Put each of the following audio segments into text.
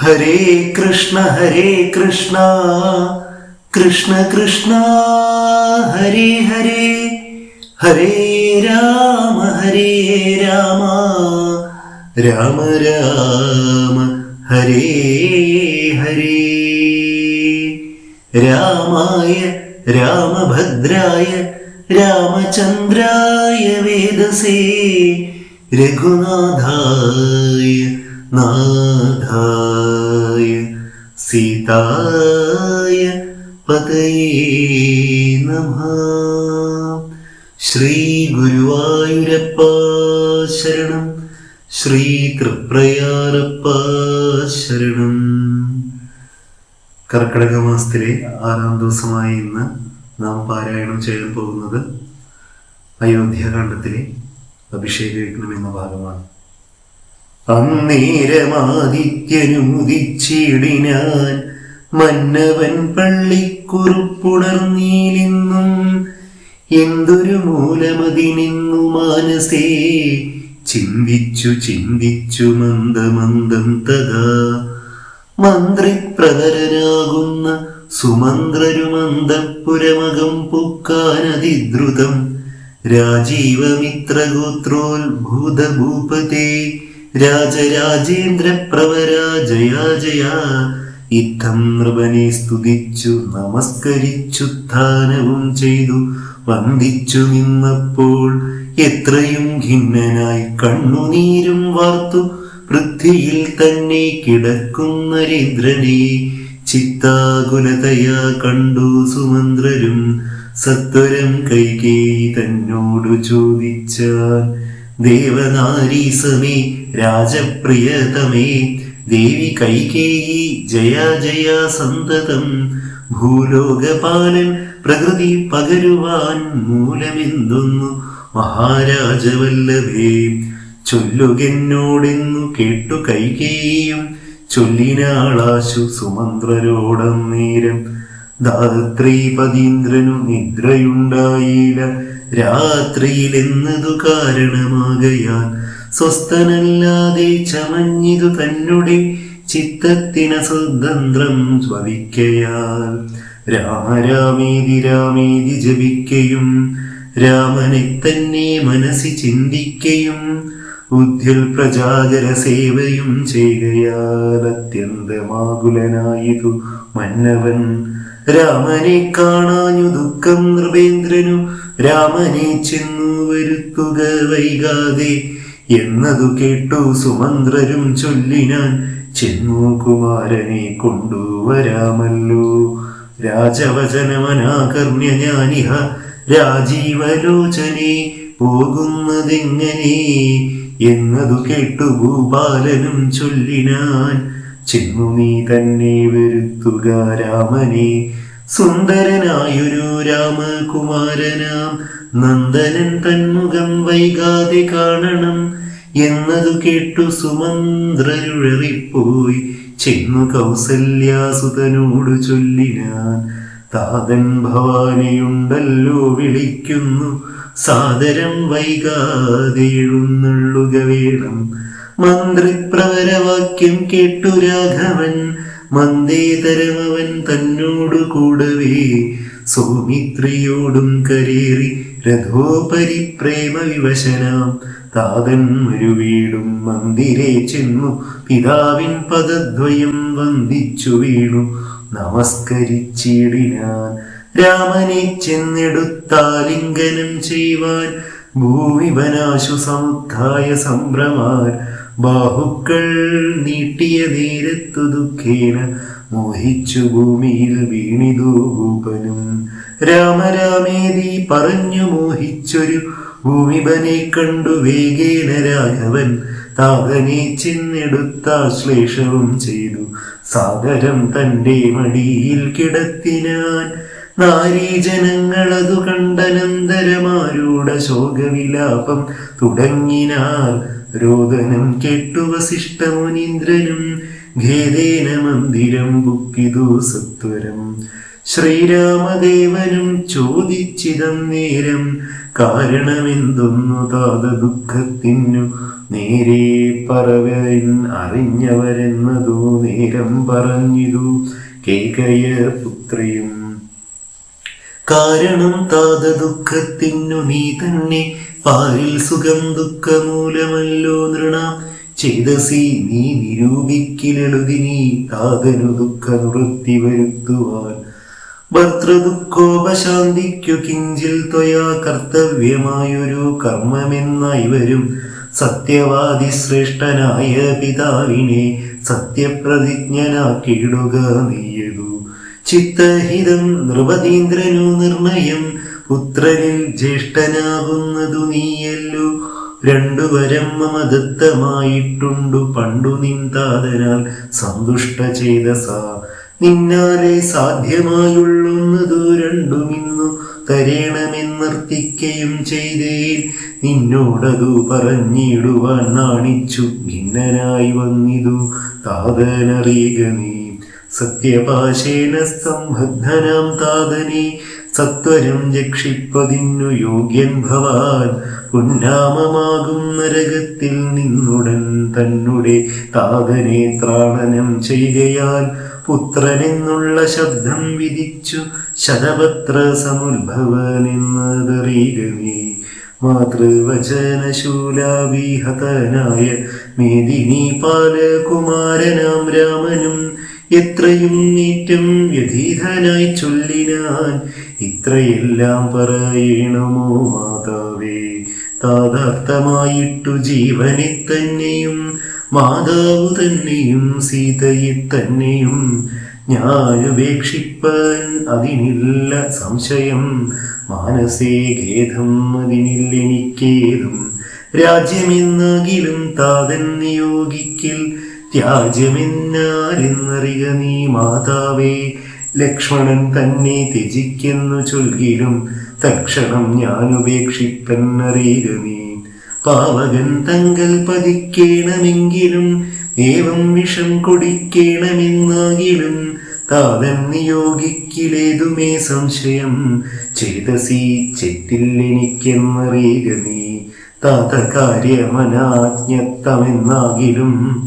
ഹരേ കൃഷ്ണ ഹരേ കൃഷ്ണ കൃഷ്ണ കൃഷ്ണ ഹരേ ഹരേ ഹരേ രാമ ഹരേ രാമ രാമ രാമ ഹരേ ഹരേ രാമായ രാമഭദ്രായ രാമചന്ദ്രായ വേദസേ രഘുനാഥായ നാഥായ സീതായ പതയേ നമ. ശ്രീ ഗുരുവായൂരപ്പ ശരണം ശ്രീ തൃപ്രയാറപ്പ ശരണം. കർക്കിടക മാസത്തിലെ ആറാം ദിവസമായ ഇന്ന് നാം പാരായണം ചെയ്യാൻ പോകുന്നത് അയോധ്യാകാന്ഡത്തിലെ അഭിഷേക യജ്ഞം എന്ന ഭാഗമാണ്. അന്നേരമാദിത്യനുദിച്ചിടിനാൻ മന്നവൻ പള്ളിക്കുറുപ്പുണർന്നീലിന്നും എന്തൊരു മൂലമതിനിന്നു മാനസേ. ചിന്തിച്ചു ചിന്തിച്ചു മന്ദമന്ദം തഥാ. മന്ത്രിപ്രതരനാകുന്ന സുമന്ത്രരുമന്ദപ്പുരമകം പൊക്കാനതിദ്രുതം. രാജീവമിത്രഗോത്രോത്ഭൂതഭൂപതേ രാജരാജേന്ദ്ര പ്രവര ജയാ. ജയാ ഇത്തം നൃപനെ സ്തുതിച്ചു നമസ്കരിച്ചു ധാനവും ചെയ്തു. വന്ദിച്ചു നിന്നപ്പോൾ എത്രയും ഖിന്നനായി കണ്ണുനീരും വാർത്തു. വൃദ്ധിയിൽ തന്നെ കിടക്കുന്ന രേന്ദ്രനെ ചിത്താകുലതയാ കണ്ടു സുമന്ത്രരും. സത്വരം കൈകേയി തന്നോടു ചോദിച്ചാൽ ദേവനാരീസമേ രാജപ്രിയതമേ ദേവി കൈകേയി ജയ ജയ സന്തതം. ഭൂലോകപാലൻ പ്രകൃതി പകരുവാൻ മൂലമെന്തൊന്നു മഹാരാജവല്ലഭേ. ചൊല്ലുകെന്നോടെന്നു കേട്ടു കൈകേയും ചൊല്ലിനാളാശു സുമന്ത്രരോടം നേരം. ധാത്രീപതീന്ദ്രനു നിദ്രയുണ്ടായില്ല രാത്രിയിലെന്നതു കാരണമാകയാൽ സ്വസ്ഥനല്ലാതെ ചമഞ്ഞിതു തന്നെ ചിത്തത്തിന സ്വതന്ത്രം സ്വവിക്കയാൽ രാമരാമേതി രാമേതി ജപിക്കയും രാമനെ തന്നെ മനസ്സി ചിന്തിക്കയും ബുദ്ധിൽ പ്രജാകര സേവയും ചെയ്യുകയാൽ അത്യന്തമാകുലനായിതു മന്നവൻ. രാമനെ കാണാഞ്ഞു ദുഃഖം നൃപേന്ദ്രനു രാമനെ ചെന്നു വരുത്തുക വൈകാതെ എന്നതു കേട്ടു സുമന്ത്രരും ചൊല്ലിനാൻ ചെന്നു കുമാരനെ കൊണ്ടുവരാമല്ലോ. രാജവചനമനാകർണ്യ ഞാനിഹ രാജീവലോചനെ പോകുന്നതെങ്ങനെ? എന്നതു കേട്ടു ഭൂപാലനും ചൊല്ലിനാൻ ചെന്നു നീ തന്നെ വരുത്തുക രാമനെ. സുന്ദരനായൊരു രാമകുമാരനാം നന്ദനൻ തന്മുഖം വൈകാതെ കാണണം. എന്നതു കേട്ടു സുമന്ത്രരുഴറിപ്പോയി. ചെന്നു കൗസല്യാസുതനോട് ചൊല്ലിനാൻ. താതൻ ഭവാനിയുണ്ടല്ലോ വിളിക്കുന്നു. സാദരം വൈകാതെ എഴുന്നള്ളുക വേണം മന്ത്രിപ്രവരവാക്യം കേട്ടു രാഘവൻ. മന്ദേതരമവൻ തന്നോടു കൂടവേ. സൗമിത്രിയോടും കരേറി രഥോപരി പ്രേമ വിവശനാം താതൻ ഒരു വീടും മന്ദിരേ ചെന്നു. പിതാവിൻ പദദ്വയം വന്ദിച്ചു വീണു. നമസ്കരിച്ചിടിനാൻ. രാമനെ ചെന്നെടുത്താലിംഗനം ചെയ്യുവാൻ. ഭൂമിവനാശു സമുദ്ധായ സംഭ്രമാൻ. ബാഹുക്കൾ നീട്ടിയ നേരത്തു ദുഃഖേന മോഹിച്ചു ഭൂമിയിൽ വീണിതു ഭൂപനും. രാമരാമേതി പറഞ്ഞു മോഹിച്ചൊരു ഭൂമിപനെ കണ്ടു വേഗേന രാഘവൻ താതനെ ചെന്നെടുത്താശ്ലേഷവും ചെയ്തു. സാദരം തന്റെ മടിയിൽ കിടത്തിനാൻ. നാരീജനങ്ങളതു കണ്ടനന്തരമാരൂഢ ശോകവിലാപം തുടങ്ങിനാൽ രോദനം കെട്ടു വസിഷ്ഠമുനീന്ദ്രനും. ഖേദേന മന്ദിരം ബുക്കിതു സത്വരം. ശ്രീരാമദേവനും ചോദിച്ചിതം നേരം കാരണമെന്തൊന്നു താത ദുഃഖത്തിനു നേരെ പറവൻ അറിഞ്ഞവരെന്നതു നേരം പറഞ്ഞിതു. കേകയ പുത്രിയും കാരണം താത ദുഃഖത്തിനു നീ തന്നെ പാരിൽ സുഖം ദുഃഖമൂലമല്ലോ നൃണാം. ചേതസി നീ നിരൂപിക്കിലെഴുതിനി താതനു ദുഃഖ നിവൃത്തി വരുത്തുവാൻ ഭർത്തൃദുഃഖോപശാന്തിക്കു കിഞ്ചിൽ ത്വയാ കർത്തവ്യമായൊരു കർമ്മമെന്നായി വരും സത്യവാദി ശ്രേഷ്ഠനായ പിതാവിനെ സത്യപ്രതിജ്ഞനാക്കിയിടുക നീയതു ചിത്തഹിതം നൃപതീന്ദ്രനു നിർണയം പുത്രനിൽ ജ്യേഷ്ഠനാകുന്നതു നീയല്ലോ. രണ്ടു വരം മമ പണ്ടു നിന്താതനാൽ സന്തുഷ്ട ചേതസ നിന്നാലെ സാധ്യമായുള്ളുന്നതു രണ്ടുമിന്നു തരേണമെന്നർത്ഥിക്കയും ചെയ്തേൻ നിന്നോടതു പറഞ്ഞിടുവാൻ നാണിച്ചു. ഭിന്നനായി വന്നിതു താതനറിയുക നീ. സത്യപാശേന സംബദ്ധനാം താതനെ. സത്വരം രക്ഷിപ്പതിന്നു യോഗ്യൻ ഭവാൻ. പുന്നാമമാകും നരകത്തിൽ നിന്നുടൻ തന്നെ താതനെ ത്രാണനം ചെയ്യുകയാൽ പുത്രനെന്നുള്ള ശബ്ദം വിധിച്ചു ശതപത്ര സമുദ്ഭവനെന്നതറിയുക നീ മാതൃവചനശൂലാവിഹതനായ മേദിനി പാലകുമാരനാം രാമനും എത്രയും നീറ്റം വ്യതീതനായി ചൊല്ലിനാൻ ഇത്രയെല്ലാം പറയണമോ മാതാവേ? താതാർത്ഥമായിട്ടു ജീവനെ തന്നെയും മാതാവ് തന്നെയും സീതയെ തന്നെയും ഞാൻ ഉപേക്ഷിപ്പാൻ അതിനില്ല സംശയം. മാനസേ ഖേദം അതിനില്ല എനിക്കേതും. രാജ്യമെന്നാകിലും താതൻ നിയോഗിക്കിൽ ത്യാജ്യമെന്നാലെന്നറിയ നീ മാതാവേ. ലക്ഷ്മണൻ തന്നെ ത്യജിക്കുന്നു ചൊൽകിലും തക്ഷണം ഞാൻ ഉപേക്ഷിപ്പെന്നറിയുക നീ പാവകൻ തങ്കൽ പതിക്കേണമെങ്കിലും ഏവം വിഷം കുടിക്കേണമെന്നാകിലും താതൻ നിയോഗിക്കിലേതുമേ സംശയം? ചേതസി ചെറ്റില്ലെനിക്കെന്നറിയുക നീ. താത കാര്യമനാജ്ഞത്തമെന്നാകിലും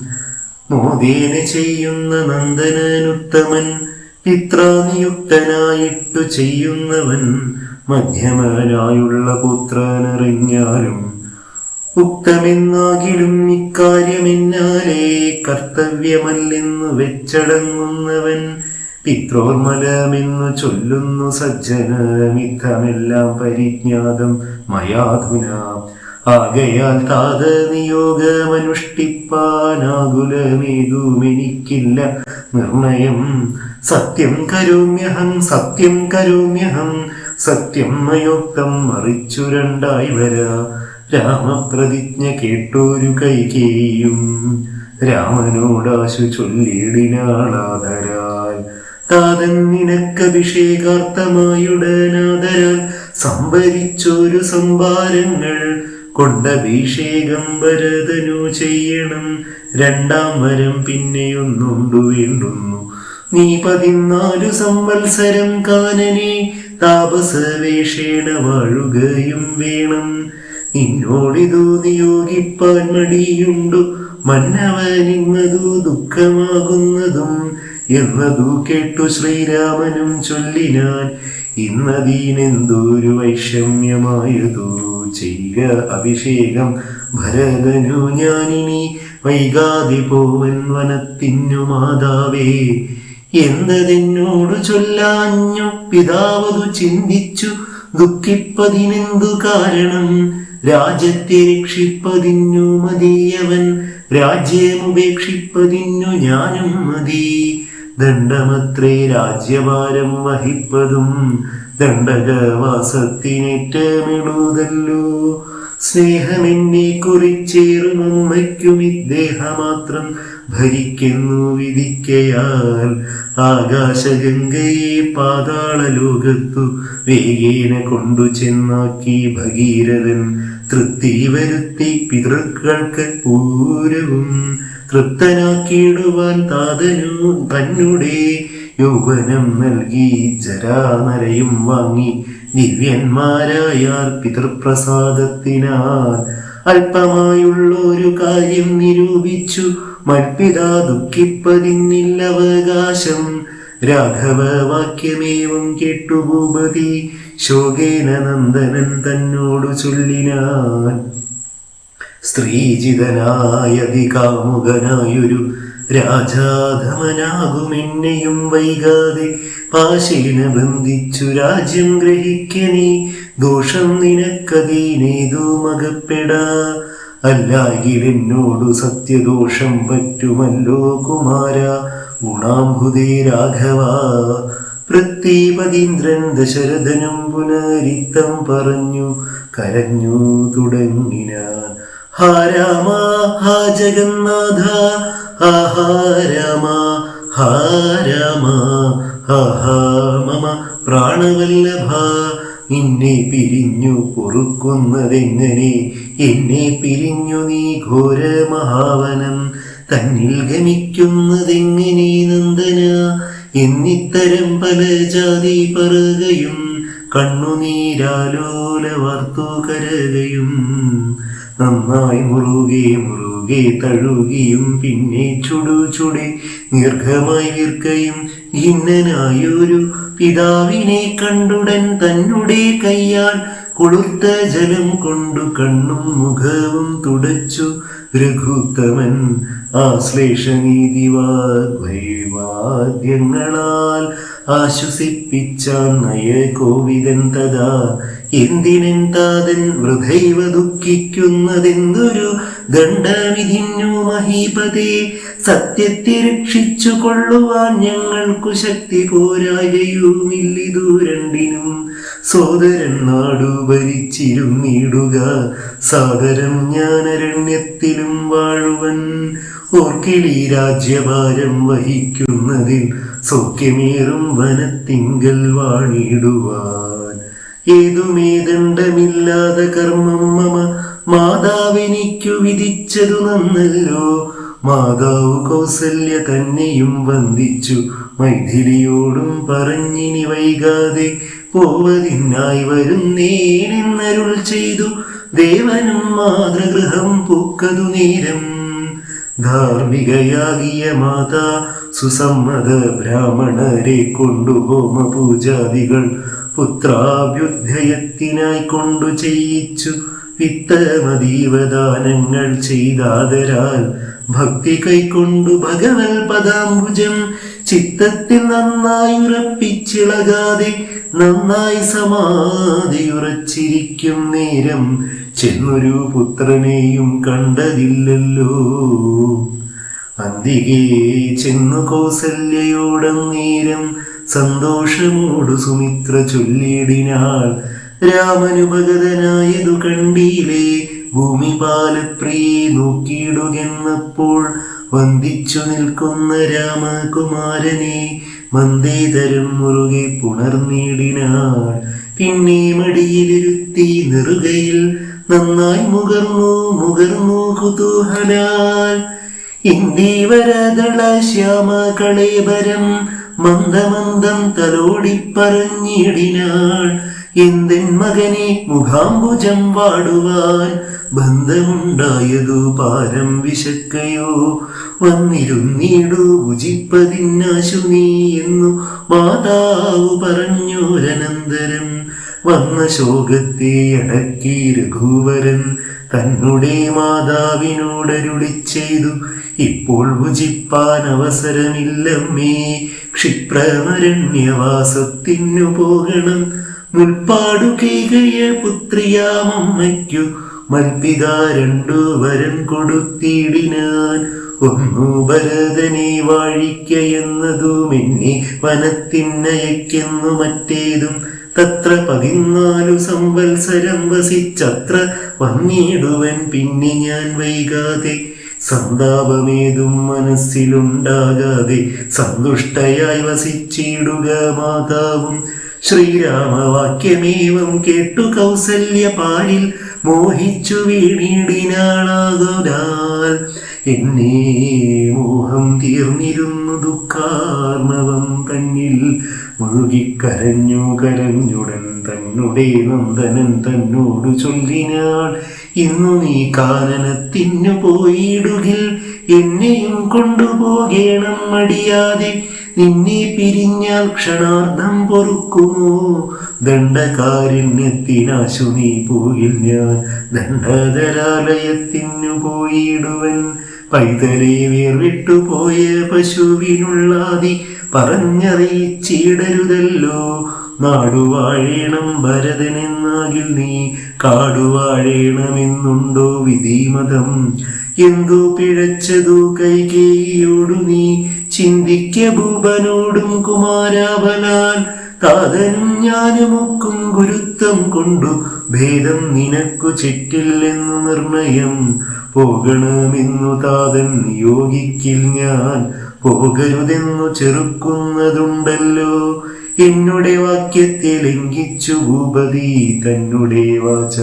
മോദേന ചെയ്യുന്ന നന്ദനനുത്തമൻ പിത്രാനിയുക്തനായിട്ടു ചെയ്യുന്നവൻ മധ്യമനായുള്ള പുത്രനറിഞ്ഞാലും ഉക്തമെന്നാകിലും ഇക്കാര്യമെന്നാലേ കർത്തവ്യമല്ലെന്നു വെച്ചടങ്ങുന്നവൻ പിത്രോർമലമെന്നു ചൊല്ലുന്നു സജ്ജനമിത്തമെല്ലാം പരിജ്ഞാതം മയാധുന. ആകയാൽ താത നിയോഗമനുഷ്ഠിപ്പാനാകുലമേതുമെനിക്കില്ല നിർണയം. സത്യം കരോമ്യഹം സത്യം കരോമ്യഹം സത്യം മയോക്തം മറിച്ചു രണ്ടായി വരാ. രാമപ്രതിജ്ഞ കേട്ടോരു കൈകേയും രാമനോടാശു ചൊല്ലിടിനാളാദരാൽ. താതൻ നിനക്കഭിഷേകാർത്ഥമായുടനാദരാൽ സംഭരിച്ചൊരു സംഭാരങ്ങൾ. കൊണ്ടഭിഷേകം ഭരതനു ചെയ്യണം. രണ്ടാം വരം പിന്നെയൊന്നുണ്ടു വേണ്ടുന്നു. നീ പതിനാലു സംവത്സരം കാനനെ. താപസവേഷേണ വാഴുകയും വേണം. നിന്നോടിതു നിയോഗിപ്പാൻ മടിയുണ്ടു. മന്നവനിന്നതു ദുഃഖമാകുന്നതും എന്നതു കേട്ടു ശ്രീരാമനും ചൊല്ലിനാൻ. ഇന്നതീനെന്തോരു വൈഷമ്യമായതു. ചെയ്യുക അഭിഷേകം ഭരതനു ഞാനിനി വൈകാതെ പോവൻ വനത്തിനു മാതാവേ. എന്തതെന്നോട് ചൊല്ലാഞ്ഞു. പിതാവതു ചിന്തിച്ചു. ദുഃഖിപ്പതിനെന്തു കാരണം? രാജ്യത്തെ രക്ഷിപ്പതിന്നു മതിയവൻ രാജ്യമുപേക്ഷിപ്പതിന്നു ഞാനും മതി. ദണ്ഡമത്രേ രാജ്യഭാരം വഹിപ്പതും ദണ്ഡകവാസത്തിനേറ്റമിടുതല്ലോ. സ്നേഹമെന്നെ കുറിച്ചേറും ഉമ്മയ്ക്കും ഇദ്ദേഹമാത്രം ഭരിക്കുന്നു വിധിക്കയാൽ. ആകാശഗംഗയെ പാതാള ലോകത്തു വേഗേന കൊണ്ടു ചെന്നാക്കി ഭഗീരഥൻ തൃപ്തി വരുത്തി പിതൃക്കൾക്ക് പൂരവും തൃപ്തനാക്കിയിടുവാൻ താതനു തന്നെ യൗവനം നൽകി ജരാനരയും വാങ്ങി ദിവ്യന്മാരായാർ പിതൃപ്രസാദത്തിനാൽ അല്പമായുള്ള ഒരു കാര്യം നിരൂപിച്ചു. മൽപിതാ ദുഃഖിപ്പതിന്നില്ല അവകാശം രാഘവ വാക്യമേവം കേട്ടു ഭൂപതി ശോകേന നന്ദനൻ തന്നോടു ചൊല്ലിനാൻ. സ്ത്രീജിതനായതികാമുകനായൊരു രാജാധമനാകുമെന്നെയും വൈകാതെ പാശേന ബന്ധിച്ചു രാജ്യം ഗ്രഹിക്കനീ ദോഷം നിനക്കതീനേതു മകപ്പെടാ. അല്ലായിൽ എന്നോടു സത്യദോഷം പറ്റുമല്ലോ കുമാര. ഗുണാംബുദേ രാഘവ. പൃഥ്വീപതീന്ദ്രൻ ദശരഥനും പുനരിത്തം പറഞ്ഞു കരഞ്ഞു തുടങ്ങിനാൻ ഹാ രാമ ഹാ ജഗന്നാഥ ഹാ ഹാ രാമ മമ പ്രാണവല്ലഭ. നിന്നെ പിരിഞ്ഞു പൊറുക്കുന്നതെങ്ങനെ? എന്നെ പിരിഞ്ഞു നീ ഘോര മഹാവനം. തന്നിൽ ഗമിക്കുന്നതെങ്ങനെ നന്ദന? എന്നിത്തരം പല ജാതി പറയുകയും കണ്ണുനീരാലോല വാർത്തു കരകയും നന്നായി മുറുകെ മുറുകെ തഴുകിയും പിന്നെ ചുടു ചുടെ ദീർഘമായി നിർക്കയും ഇന്നനായൊരു പിതാവിനെ കണ്ടുടൻ തന്നുടെ കയ്യാൽ കൊളുത്ത ജലം കൊണ്ടു കണ്ണും മുഖവും തുടച്ചു രഘുത്തമൻ ആശ്ലേഷനീതി ആശ്വസിപ്പിച്ച നയ കോവിതൻ തഥാ എന്തിനെന്താതൻ താതൻ വൃഥൈവ ദുഃഖിക്കുന്നതെന്തൊരു ദണ്ഡവിധിഞ്ഞു മഹീപതേ സത്യത്തെ രക്ഷിച്ചു കൊള്ളുവാൻ ഞങ്ങൾക്കു ശക്തി പോരായയുമില്ലിതു രണ്ടിനും സോദരൻ നാടു ഭരിച്ചിരുന്നിടുക സാദരം ഞാനരണ്യത്തിലും വാഴുവൻ ഓർക്കിളി രാജ്യഭാരം വഹിക്കുന്നതിൽ സൗഖ്യമേറും വനത്തിങ്കൽ വാണിടുവാൻ. ഏതുമേ ദണ്ഡമില്ലാതെ കർമ്മം മമ മാതാവെനിക്കു വിധിച്ചതു നന്നല്ലോ. മാതാവ് കൗസല്യ തന്നെയും വന്ദിച്ചു. മൈഥിലിയോടും പറഞ്ഞിനി വൈകാതെ പോവതിനായി വരുന്നേനെന്നരുൾ ചെയ്തു. ദേവനും മാതൃഗൃഹം പൂക്കതു നേരം ധാർമ്മികയാകിയ മാതാ സുസമ്മത ബ്രാഹ്മണരെ കൊണ്ടു ഹോമ പൂജാദികൾ. പുത്രാഭ്യുദ്ധയത്തിനായി കൊണ്ടു ചെയ്യിച്ചു വിത്തമതീവദാനങ്ങൾ ചെയ്താതരാൽ ഭക്തി കൈക്കൊണ്ടു ഭഗവൽ പദാംബുജം ചിത്തത്തിൽ നന്നായി ഉറപ്പിച്ചിളകാതെ നന്നായി സമാധിയുറച്ചിരിക്കും നേരം ചെന്നൊരു പുത്രനെയും കണ്ടതില്ലല്ലോ. അന്തികേ ചെന്നു കൗസല്യയോടന്നേരം സന്തോഷമോടു സുമിത്ര ചൊല്ലിടിനാൾ രാമനുപഗതനായതു കണ്ടീലേ ഭൂമി ബാലപ്രിയെ നോക്കിയിടുകെന്നപ്പോൾ വന്ദിച്ചു നിൽക്കുന്ന രാമകുമാരനെ മന്ദേതരം മുറുകെ പുണർന്നിടിനാൾ. പിന്നെ മടിയിലിരുത്തി നെറുകയിൽ നന്നായി മുകർന്നു മുകർന്നു കുതൂഹലാൽ ശ്യാമ കളേബരം മന്ദമന്ദം തലോടി പറഞ്ഞിടിനാൾ എന്തെൻ മകനെ മുഖാംബുജം വാടുവാൻ ബന്ധമുണ്ടായതു പാരം വിശക്കയോ? വന്നിരുന്നീടു ഭുജിപ്പതിന്നാശു നീ എന്നു മാതാവ് പറഞ്ഞോരനന്തരം. വന്ന ശോകത്തെ അടക്കി രഘുവരൻ തന്നുടെ മാതാവിനോടരുളി ചെയ്തു. ഇപ്പോൾ ഭുജിപ്പാൻ അവസരമില്ലമ്മേ ക്ഷിപ്രമരണ്യവാസത്തിനു പോകണം. മുൽപ്പാടു കേകയ പുത്രിയാമമ്മയ്ക്കു മൽപിത രണ്ടു വരം കൊടുത്തിടിനാൻ. ഒന്നു ഭരതനെ വാഴിക്കയെന്നതും എന്നെ വനത്തിനയക്കെന്നു മറ്റേതും. തത്ര പതിനാലു സംവത്സരം വസിച്ചത്ര വന്നിടുവൻ പിന്നെ ഞാൻ വൈകാതെ. സന്താപമേതും മനസ്സിലുണ്ടാകാതെ സന്തുഷ്ടയായി വസിച്ചിടുക മാതാവും. ശ്രീരാമവാക്യമേവം കേട്ടു കൗസല്യ പാലിൽ മോഹിച്ചു വീണിടിനാളാകുരാൽ എന്നെ മോഹം തീർന്നിരുന്നു ദുഃഖാർണവം തന്നിൽ മുഴുകിക്കരഞ്ഞു കരഞ്ഞുടൻ തന്നുടേ നന്ദനൻ തന്നോട് ചൊല്ലിനാൾ. ഇന്നു നീ കാനനത്തിനു പോയിടുകിൽ എന്നെയും കൊണ്ടുപോകേണം മടിയാതെ. നിന്നെ പിരിഞ്ഞാൽ ക്ഷണാർദ്ധം പൊറുക്കുമോ? ദണ്ഡകാരുണ്യത്തിനാശു നീ പോയിൽ ഞാൻ ദണ്ഡതരാലയത്തിനു പോയിടുവൻ പൈതലെ വേർവിട്ടുപോയ പശുവിനുള്ളാതി പറഞ്ഞറിയിച്ചിടരുതല്ലോ. നാടുവാഴേണം ഭരതനെന്നാകിൽ നീ കാടുവാഴേണമെന്നുണ്ടോ വിധിമതം? എന്തോ പിഴച്ചതു കൈകേയോടു നീ ചിന്തിക്ക ഭൂപനോടും കുമാരാവലാൽ താതനും ഞാനുമൊക്കും ഗുരുത്വം കൊണ്ടു ഭേദം നിനക്കു ചെറ്റില്ലെന്നു നിർണയം. പോകണമെന്നു താതൻ നിയോഗിക്കിൽ ഞാൻ പോകരുതെന്നു ചെറുക്കുന്നതുണ്ടല്ലോ. എന്നുടെ വാക്യത്തെ ലംഘിച്ചു ഭൂപതി തന്നുടെ വാച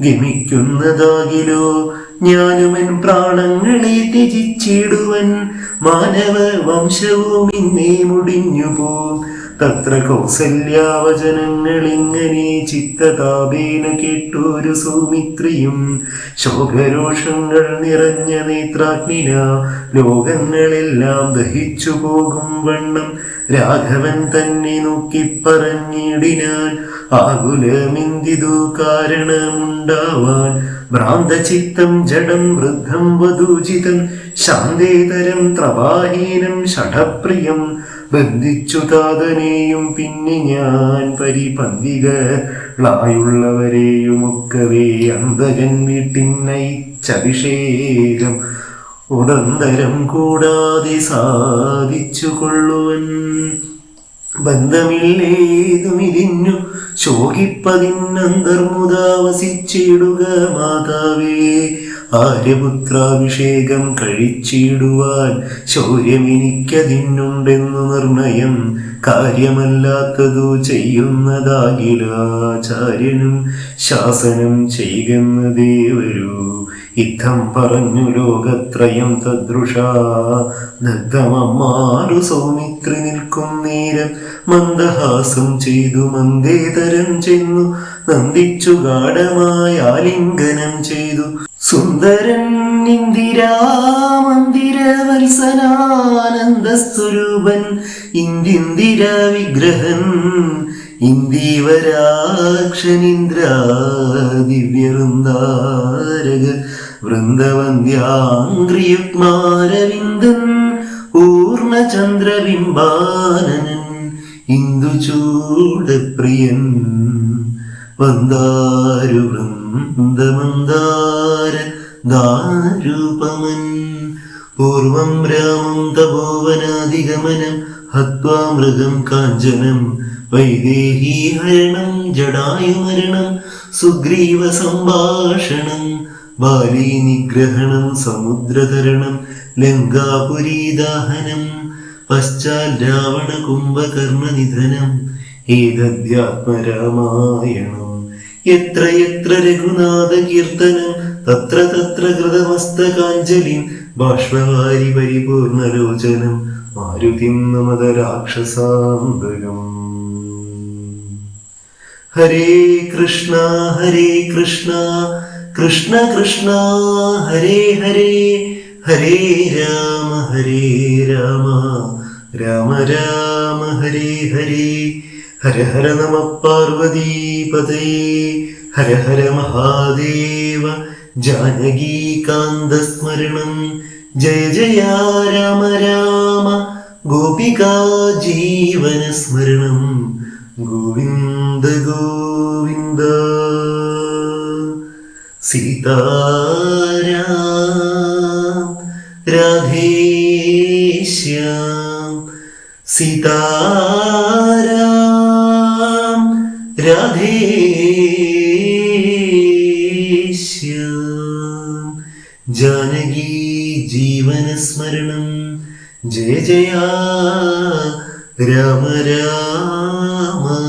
ഗമിക്കുന്നതാകിലോ. ഞാനുമൻ പ്രാണങ്ങളെ ത്യജിച്ചിടുവൻ. മാനവ വംശവും ഇന്നേ മുടിഞ്ഞു പോം തത്ര കൗസല്യാവചനങ്ങളിങ്ങനെ ചിത്തതാപേന കേട്ടൊരു സൗമിത്രിയും ശോകരോഷങ്ങൾ നിറഞ്ഞ നേത്രാഗ്നിന ലോകങ്ങളെല്ലാം ദഹിച്ചു പോകും വണ്ണം രാഘവൻ തന്നെ നോക്കി പറഞ്ഞിടിനാൻ ആകുലമിന്തിതു കാരണമുണ്ടാവാൻ ഭ്രാന്തചിത്തം ജഡം വൃദ്ധം വധൂചിതം ശാന്തേതരം ത്രവാഹീനം ഷഠപ്രിയം ബന്ധിച്ചു താതനെയും പിന്നെ ഞാൻ പരിപന്തികളായുള്ളവരെയുമൊക്കവേ അന്തകൻ വീട്ടിന്നയിച്ചഭിഷേകം ഉടന്തരം കൂടാതെ സാധിച്ചു കൊള്ളുവൻ ബന്ധമില്ലേതുമിരിഞ്ഞു ശോകിപ്പതിന്നന്തർമുദാവസിച്ചിടുക മാതാവേ. ആര്യപുത്രാഭിഷേകം കഴിച്ചിടുവാൻ ശൗര്യമെനിക്കതിന്നുണ്ടെന്നു നിർണയം കാര്യമല്ലാത്തതു ചെയ്യുന്നതാകിലാചാര്യനും ശാസനം ചെയ്യുന്നതേ ദേവരു ഇത്തം പറഞ്ഞു ലോകത്രയം തദൃഷ ദഗ്ധമമ്മാറു സൗമിത്രി നിൽക്കും നേരം മന്ദഹാസം ചെയ്തു മന്ദേതരം ചെന്നു. നന്ദിച്ചു ഗാഠമായ ആലിംഗനം ചെയ്തു. സുന്ദരൻ ഇന്ദിരാമന്ദിരവത്സനാനന്ദസ്വരൂപൻ ഇന്ദിന്ദിര വിഗ്രഹൻ ഇന്ദീവരാക്ഷനിന്ദ്ര ദിവ്യവൃന്ദാരക. വൃന്ദവന്ദ്യാംഗ്രിയുഗ്മാരവിന്ദൻ പൂർണചന്ദ്രബിംബാനനൻ ഇന്ദുചൂടപ്രിയൻ വന്ദാരു വൃന്ദമന്ദാര ദാരൂപമൻ പൂർവം രാമം തപോവനാധിഗമനം ഹത്വാ മൃഗം കാഞ്ചനം വൈദേഹീ ഹരണം ജടായുമരണം സുഗ്രീവ സംഭാഷണം ബാലീ നിഗ്രഹണം സമുദ്രതരണം ലങ്കാപുരീദാഹനം പശ്ചാൽ രാവണ കുംഭകർണ നിധനം ഏതദ്യാത്മരാമായണം എത്ര എത്ര രഘുനാഥ കീർത്തനം തത്ര തത്ര കൃതമസ്തകാഞ്ജലിം ബാഷ്പവാരി പരിപൂർണലോചനം മാരുതിം നമത ഹരേ കൃഷ്ണ ഹരേ കൃഷ്ണ കൃഷ്ണ കൃഷ്ണ ഹരേ ഹരേ ഹരേ രാമ ഹരേ രാമ രാമ രാമ ഹരേ ഹരേ ഹര ഹര നമ പാർവതീപതേ ഹര ഹര മഹാദേവ ജാനകീകാന്തസ്മരണം ജയ ജയ രാമ രാമ ഗോപികാ ജീവനസ്മരണം ഗോവിന്ദ ഗോവിന്ദ. സീതാരാം രാധേശ്യാം സീതാരാം രാധേശ്യാം. ജാനകി ജീവനസ്മരണം ജയ ജയ രാമ രാമ.